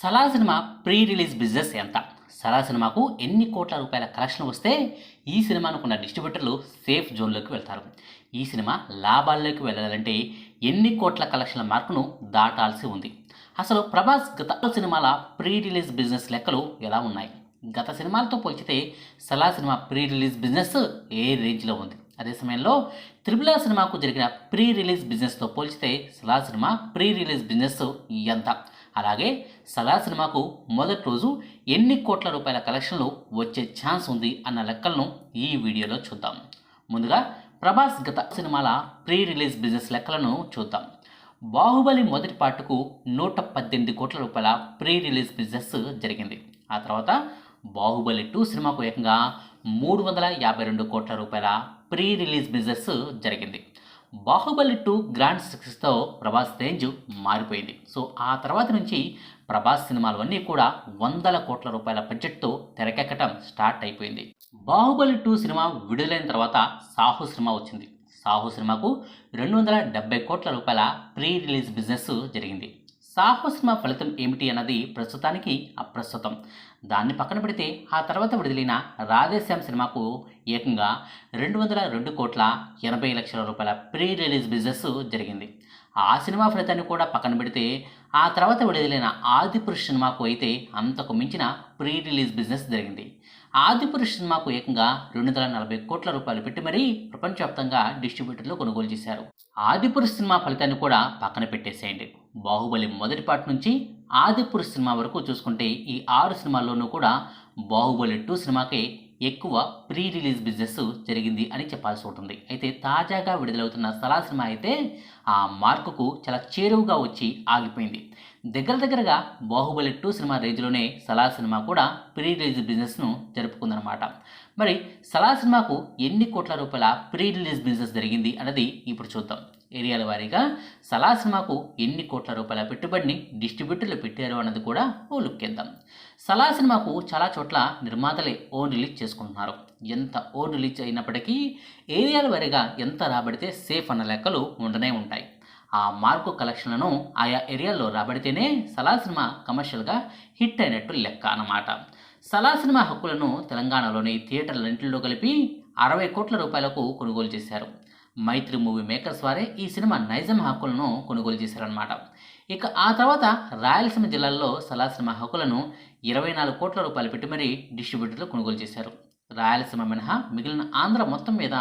Salaar cinema pre release business ఎంత? సలా సినిమాకు ఎన్ని కోట్ల రూపాయల కలెక్షన్ వస్తే ఈ సినిమాను కొన్న డిస్ట్రిబ్యూటర్లు సేఫ్ జోన్లోకి వెళ్తారు. ఈ సినిమా లాభాల్లోకి వెళ్ళాలంటే ఎన్ని కోట్ల కలెక్షన్ల మార్కును దాటాల్సి ఉంది? అసలు ప్రభాస్ గత సినిమాల ప్రీ రిలీజ్ బిజినెస్ లెక్కలు ఎలా ఉన్నాయి? గత సినిమాలతో పోల్చితే Salaar cinema pre release business ఏ రేంజ్లో ఉంది? అదే సమయంలో త్రిబుల సినిమాకు జరిగిన ప్రీ రిలీజ్ బిజినెస్తో పోల్చితే Salaar cinema pre release business ఎంత? అలాగే సలా సినిమాకు మొదటి రోజు ఎన్ని కోట్ల రూపాయల కలెక్షన్లు వచ్చే ఛాన్స్ ఉంది అన్న లెక్కలను ఈ వీడియోలో చూద్దాం. ముందుగా ప్రభాస్ గత సినిమాల ప్రీ రిలీజ్ బిజినెస్ లెక్కలను చూద్దాం. బాహుబలి మొదటి పాటకు నూట పద్దెనిమిది కోట్ల రూపాయల ప్రీ రిలీజ్ బిజినెస్ జరిగింది. ఆ తర్వాత బాహుబలి టూ సినిమాకు ఏకంగా మూడు వందల యాభై రెండు కోట్ల రూపాయల ప్రీ రిలీజ్ బిజినెస్ జరిగింది. బాహుబలి టూ గ్రాండ్ సక్సెస్తో ప్రభాస్ రేంజ్ మారిపోయింది. సో ఆ తర్వాత నుంచి ప్రభాస్ సినిమాలు అన్నీ కూడా వందల కోట్ల రూపాయల బడ్జెట్తో తెరకెక్కటం స్టార్ట్ అయిపోయింది. బాహుబలి టూ సినిమా విడుదలైన తర్వాత సాహు సినిమా వచ్చింది. సాహు సినిమాకు రెండు వందల డెబ్బై కోట్ల రూపాయల ప్రీ రిలీజ్ బిజినెస్ జరిగింది. సాహు సినిమా ఫలితం ఏమిటి అన్నది ప్రస్తుతానికి అప్రస్తుతం. దాన్ని పక్కన పెడితే ఆ తర్వాత విడుదలైన రాధేశ్యామ్ సినిమాకు ఏకంగా రెండు వందల రెండు కోట్ల ఎనభై లక్షల రూపాయల ప్రీ రిలీజ్ బిజినెస్ జరిగింది. ఆ సినిమా ఫలితాన్ని కూడా పక్కన పెడితే ఆ తర్వాత విడుదలైన ఆదిపురుష్ సినిమాకు అయితే అంతకు మించిన ప్రీ రిలీజ్ బిజినెస్ జరిగింది. ఆదిపురుష్ సినిమాకు ఏకంగా రెండు వందల నలభై కోట్ల రూపాయలు పెట్టి మరీ ప్రపంచవ్యాప్తంగా డిస్ట్రిబ్యూటర్లు కొనుగోలు చేశారు. ఆదిపురుష్ సినిమా ఫలితాన్ని కూడా పక్కన పెట్టేసేయండి. బాహుబలి మొదటి పార్ట్ నుంచి ఆదిపురుష్ సినిమా వరకు చూసుకుంటే ఈ ఆరు సినిమాల్లోనూ కూడా బాహుబలి టూ సినిమాకే ఎక్కువ ప్రీ రిలీజ్ బిజినెస్ జరిగింది అని చెప్పాల్సి ఉంటుంది. అయితే తాజాగా విడుదలవుతున్న సలా సినిమా అయితే ఆ మార్కుకు చాలా చేరువుగా వచ్చి ఆగిపోయింది. దగ్గర దగ్గరగా బాహుబలి టూ సినిమా రేంజ్లోనే సలా సినిమా కూడా ప్రీ రిలీజ్ బిజినెస్ను జరుపుకుందనమాట మరి సలా సినిమాకు ఎన్ని కోట్ల రూపాయల ప్రీ రిలీజ్ బిజినెస్ జరిగింది అన్నది ఇప్పుడు చూద్దాం. ఏరియాల వారీగా సలా సినిమాకు ఎన్ని కోట్ల రూపాయల పెట్టుబడిని డిస్ట్రిబ్యూటర్లు పెట్టారు అన్నది కూడా ఓ లుక్ ఇద్దాం సలా సినిమాకు చాలా చోట్ల నిర్మాతలే ఓన్ రిలీజ్ చేసుకుంటున్నారు. ఎంత ఓన్ రిలీజ్ అయినప్పటికీ ఏరియాల వారీగా ఎంత రాబడితే సేఫ్ అన్న లెక్కలు ఉండనే ఉంటాయి. ఆ మార్కు కలెక్షన్లను ఆయా ఏరియాల్లో రాబడితేనే సలా సినిమా కమర్షియల్గా హిట్ అయినట్టు లెక్క అన్నమాట. సలా సినిమా హక్కులను తెలంగాణలోని థియేటర్లన్నింటిలో కలిపి అరవై కోట్ల రూపాయలకు కొనుగోలు చేశారు. మైత్రి మూవీ మేకర్స్ వారే ఈ సినిమా నైజం హక్కులను కొనుగోలు చేశారనమాట ఇక ఆ తర్వాత రాయలసీమ జిల్లాల్లో సలా సినిమా హక్కులను ఇరవై నాలుగు కోట్ల రూపాయలు పెట్టి మరీ డిస్ట్రిబ్యూటర్లు కొనుగోలు చేశారు. రాయలసీమ మినహా మిగిలిన ఆంధ్ర మొత్తం మీద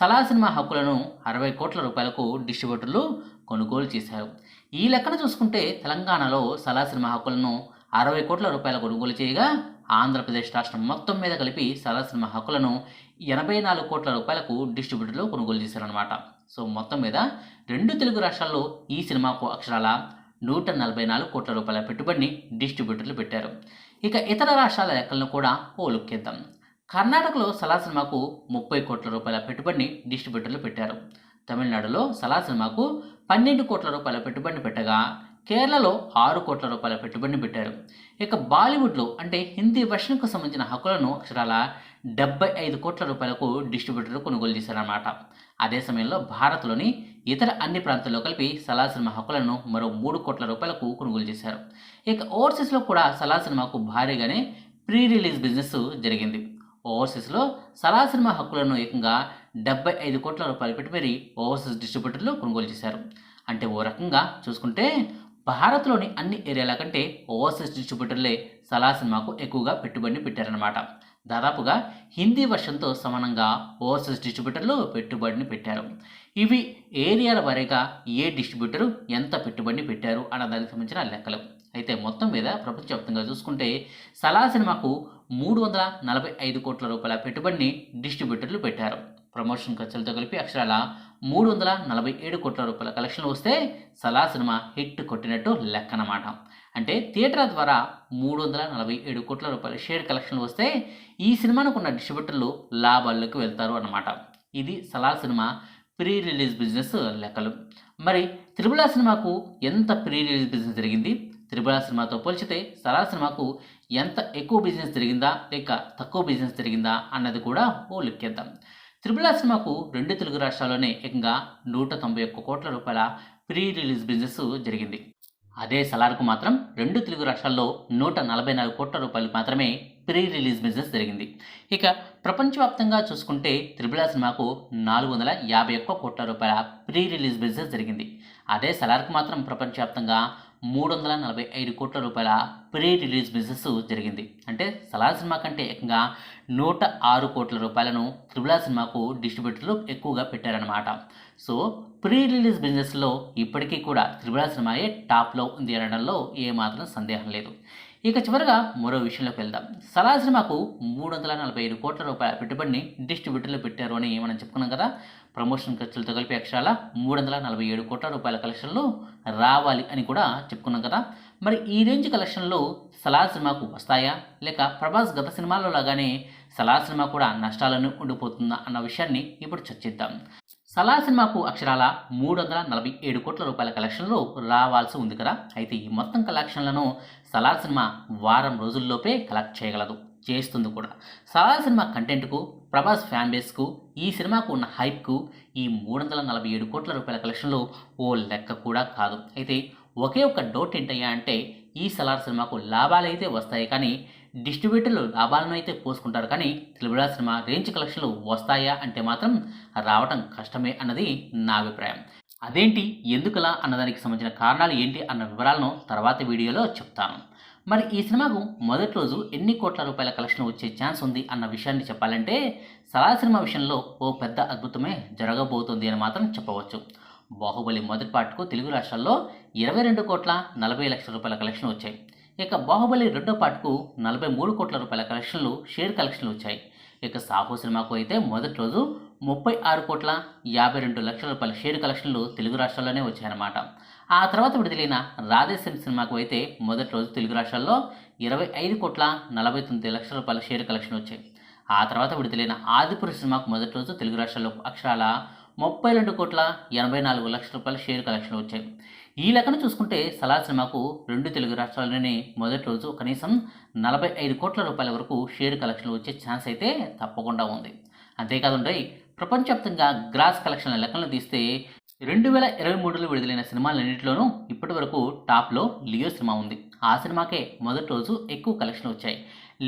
సలా సినిమా హక్కులను అరవై కోట్ల రూపాయలకు డిస్ట్రిబ్యూటర్లు కొనుగోలు చేశారు. ఈ లెక్కన చూసుకుంటే తెలంగాణలో సలా సినిమా హక్కులను అరవై కోట్ల రూపాయల కొనుగోలు చేయగా ఆంధ్రప్రదేశ్ రాష్ట్రం మొత్తం మీద కలిపి సలా సినిమా హక్కులను ఎనభై నాలుగు కోట్ల రూపాయలకు డిస్ట్రిబ్యూటర్లు కొనుగోలు చేశారనమాట సో మొత్తం మీద రెండు తెలుగు రాష్ట్రాల్లో ఈ సినిమాకు అక్షరాల నూట నలభై నాలుగు కోట్ల రూపాయల పెట్టుబడిని డిస్ట్రిబ్యూటర్లు పెట్టారు. ఇక ఇతర రాష్ట్రాల లెక్కలను కూడా ఓ లుక్కేద్దాం. కర్ణాటకలో సలా సినిమాకు ముప్పై కోట్ల రూపాయల పెట్టుబడిని డిస్ట్రిబ్యూటర్లు పెట్టారు. తమిళనాడులో సలా సినిమాకు పన్నెండు కోట్ల రూపాయల పెట్టుబడిని పెట్టగా కేరళలో ఆరు కోట్ల రూపాయల పెట్టుబడిని పెట్టారు. ఇక బాలీవుడ్లో అంటే హిందీ వర్షన్కు సంబంధించిన హక్కులను అక్షరాల డెబ్బై ఐదు కోట్ల రూపాయలకు డిస్ట్రిబ్యూటర్లు కొనుగోలు చేశారన్నమాట. అదే సమయంలో భారత్లోని ఇతర అన్ని ప్రాంతాల్లో కలిపి సలా సినిమా హక్కులను మరో మూడు కోట్ల రూపాయలకు కొనుగోలు చేశారు. ఇక ఓవర్సీస్లో కూడా సలా సినిమాకు భారీగానే ప్రీ రిలీజ్ బిజినెస్ జరిగింది. ఓవర్సీస్లో సలా సినిమా హక్కులను ఏకంగా డెబ్బై ఐదు కోట్ల రూపాయలు పెట్టి మరీ ఓవర్సీస్ డిస్ట్రిబ్యూటర్లు కొనుగోలు చేశారు. అంటే ఓ రకంగా చూసుకుంటే భారత్లోని అన్ని ఏరియాల కంటే ఓవర్సీస్ డిస్ట్రిబ్యూటర్లే సలా సినిమాకు ఎక్కువగా పెట్టుబడిని పెట్టారన్నమాట. దాదాపుగా హిందీ వర్షన్తో సమానంగా ఓవర్సీస్ డిస్ట్రిబ్యూటర్లు పెట్టుబడిని పెట్టారు. ఇవి ఏరియాల వారీగా ఏ డిస్ట్రిబ్యూటరు ఎంత పెట్టుబడిని పెట్టారు అన్న దానికి సంబంధించిన లెక్కలు. అయితే మొత్తం మీద ప్రపంచవ్యాప్తంగా చూసుకుంటే సలా సినిమాకు మూడు వందల నలభై ఐదు కోట్ల రూపాయల పెట్టుబడిని డిస్ట్రిబ్యూటర్లు పెట్టారు. ప్రమోషన్ ఖర్చులతో కలిపి అక్షరాల మూడు వందల నలభై ఏడు కోట్ల రూపాయల కలెక్షన్లు వస్తే సలా సినిమా హిట్ కొట్టినట్టు లెక్క అన్నమాట. అంటే థియేటర్ ద్వారా మూడు వందల నలభై ఏడు కోట్ల రూపాయల షేర్ కలెక్షన్లు వస్తే ఈ సినిమాను ఉన్న డిస్ట్రిబ్యూటర్లు లాభాల్లోకి వెళ్తారు అన్నమాట. ఇది Salaar cinema pre release business లెక్కలు. మరి త్రిబుల సినిమాకు ఎంత ప్రీ రిలీజ్ బిజినెస్ జరిగింది? త్రిబుల సినిమాతో పోల్చితే సలా సినిమాకు ఎంత ఎక్కువ బిజినెస్ జరిగిందా? లేక తక్కువ బిజినెస్ జరిగిందా? అన్నది కూడా ఓ లుక్కేద్దాం. త్రిబుల సినిమాకు రెండు తెలుగు రాష్ట్రాల్లోనే ఏకంగా నూట తొంభై ఒక్క కోట్ల రూపాయల ప్రీ రిలీజ్ బిజినెస్ జరిగింది. అదే సలార్కు మాత్రం రెండు తెలుగు రాష్ట్రాల్లో నూట నలభై నాలుగు కోట్ల రూపాయలు మాత్రమే ప్రీ రిలీజ్ బిజినెస్ జరిగింది. ఇక ప్రపంచవ్యాప్తంగా చూసుకుంటే త్రిబుల సినిమాకు నాలుగు వందల యాభై ఒక్క కోట్ల రూపాయల ప్రీ రిలీజ్ బిజినెస్ జరిగింది. అదే సలార్కు మాత్రం ప్రపంచవ్యాప్తంగా మూడు వందల నలభై ఐదు కోట్ల రూపాయల ప్రీ రిలీజ్ బిజినెస్ జరిగింది. అంటే సలార్ సినిమా కంటే ఏకంగా నూట ఆరు కోట్ల రూపాయలను త్రిబుల సినిమాకు డిస్ట్రిబ్యూటర్లు ఎక్కువగా పెట్టారనమాట సో ప్రీ రిలీజ్ బిజినెస్లో ఇప్పటికీ కూడా త్రిబులా సినిమాయే టాప్లో ఉంది అనడంలో ఏమాత్రం సందేహం లేదు. ఇక చివరగా మరో విషయంలోకి వెళ్దాం. సలార్ సినిమాకు మూడు వందల నలభై ఐదు కోట్ల రూపాయల పెట్టుబడిని డిస్ట్రిబ్యూటర్లు పెట్టారు అని మనం చెప్పుకున్నాం కదా. ప్రమోషన్ ఖర్చులతో కలిపి అక్షరాల మూడు వందల నలభై ఏడు కోట్ల రూపాయల కలెక్షన్లు రావాలి అని కూడా చెప్పుకున్నాం కదా. మరి ఈ రేంజ్ కలెక్షన్లు సలార్ సినిమాకు వస్తాయా? లేక ప్రభాస్ గత సినిమాల్లో లాగానే సలార్ సినిమా కూడా నష్టాలను ఉండిపోతుందా అన్న విషయాన్ని ఇప్పుడు చర్చిద్దాం. సలార్ సినిమాకు అక్షరాల మూడు వందల నలభై ఏడు కోట్ల రూపాయల కలెక్షన్లు రావాల్సి ఉంది కదా. అయితే ఈ మొత్తం కలెక్షన్లను సలార్ సినిమా వారం రోజుల్లోపే కలెక్ట్ చేయగలదు. చేస్తుంది కూడా. సలార్ సినిమా కంటెంట్కు ప్రభాస్ ఫ్యాన్ బేస్కు ఈ సినిమాకు ఉన్న హైప్కు ఈ మూడు వందల నలభై ఏడు కోట్ల రూపాయల కలెక్షన్లు ఓ లెక్క కూడా కాదు. అయితే ఒకే ఒక్క డౌట్ ఏంటయ్యా అంటే ఈ సలార్ సినిమాకు లాభాలు అయితే వస్తాయి కానీ డిస్ట్రిబ్యూటర్లు లాభాలను అయితే పోసుకుంటారు కానీ త్రిబుల సినిమా రేంజ్ కలెక్షన్లు వస్తాయా అంటే మాత్రం రావటం కష్టమే అన్నది నా అభిప్రాయం. అదేంటి? ఎందుకులా అన్నదానికి సంబంధించిన కారణాలు ఏంటి అన్న వివరాలను తర్వాత వీడియోలో చెప్తాను. మరి ఈ సినిమాకు మొదటి రోజు ఎన్ని కోట్ల రూపాయల కలెక్షన్ వచ్చే ఛాన్స్ ఉంది అన్న విషయాన్ని చెప్పాలంటే సలా సినిమా విషయంలో ఓ పెద్ద అద్భుతమే జరగబోతుంది అని మాత్రం చెప్పవచ్చు. బాహుబలి మొదటి పాటకు తెలుగు రాష్ట్రాల్లో ఇరవై రెండు కోట్ల నలభై లక్షల రూపాయల కలెక్షన్ వచ్చాయి. ఇక బాహుబలి రెండో పార్ట్కు నలభై మూడు కోట్ల రూపాయల కలెక్షన్లు షేర్ కలెక్షన్లు వచ్చాయి. ఇక సాహో సినిమాకు అయితే మొదటి రోజు ముప్పై ఆరు కోట్ల యాభై రెండు లక్షల రూపాయల షేర్ కలెక్షన్లు తెలుగు రాష్ట్రాల్లోనే వచ్చాయన్నమాట. ఆ తర్వాత విడుదలైన రాధేశ్వరి సినిమాకు అయితే మొదటి రోజు తెలుగు రాష్ట్రాల్లో ఇరవై ఐదు కోట్ల నలభై తొమ్మిది లక్షల రూపాయల షేర్ కలెక్షన్ వచ్చాయి. ఆ తర్వాత విడుదలైన ఆదిపురి సినిమాకు మొదటి రోజు తెలుగు రాష్ట్రాల్లో అక్షరాల ముప్పై రెండు కోట్ల ఎనభై నాలుగు లక్షల రూపాయల షేర్ కలెక్షన్లు వచ్చాయి. ఈ లెక్కను చూసుకుంటే సలార్ సినిమాకు రెండు తెలుగు రాష్ట్రాల్లోనే మొదటి రోజు కనీసం నలభై ఐదు కోట్ల రూపాయల వరకు షేర్ కలెక్షన్లు వచ్చే ఛాన్స్ అయితే తప్పకుండా ఉంది. అంతేకాదండి ప్రపంచవ్యాప్తంగా గ్రాస్ కలెక్షన్ల లెక్కలను తీస్తే రెండు వేల ఇరవై మూడులో విడుదలైన సినిమాలన్నింటిలోనూ ఇప్పటి వరకు టాప్లో లియో సినిమా ఉంది. ఆ సినిమాకే మొదటి రోజు ఎక్కువ కలెక్షన్ వచ్చాయి.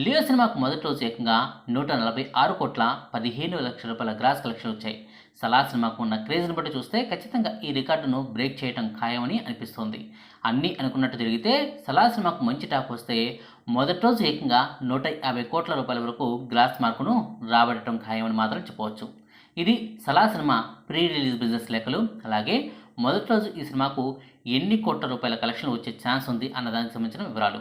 లియో సినిమాకు మొదటి రోజు ఏకంగా నూట నలభై ఆరు కోట్ల పదిహేను లక్షల రూపాయల గ్రాస్ కలెక్షన్ వచ్చాయి. సలా సినిమాకు ఉన్న క్రేజ్ని బట్టి చూస్తే ఖచ్చితంగా ఈ రికార్డును బ్రేక్ చేయడం ఖాయమని అనిపిస్తోంది. అన్నీ అనుకున్నట్టు జరిగితే సలా సినిమాకు మంచి టాక్ వస్తే మొదటి రోజు ఏకంగా నూట యాభై కోట్ల రూపాయల వరకు గ్రాస్ మార్కును రాబట్టడం ఖాయమని మాత్రం చెప్పవచ్చు. ఇది Salaar cinema pre release business లెక్కలు. అలాగే మొదటి రోజు ఈ సినిమాకు ఎన్ని కోట్ల రూపాయల కలెక్షన్ వచ్చే ఛాన్స్ ఉంది అన్న దానికి సంబంధించిన వివరాలు.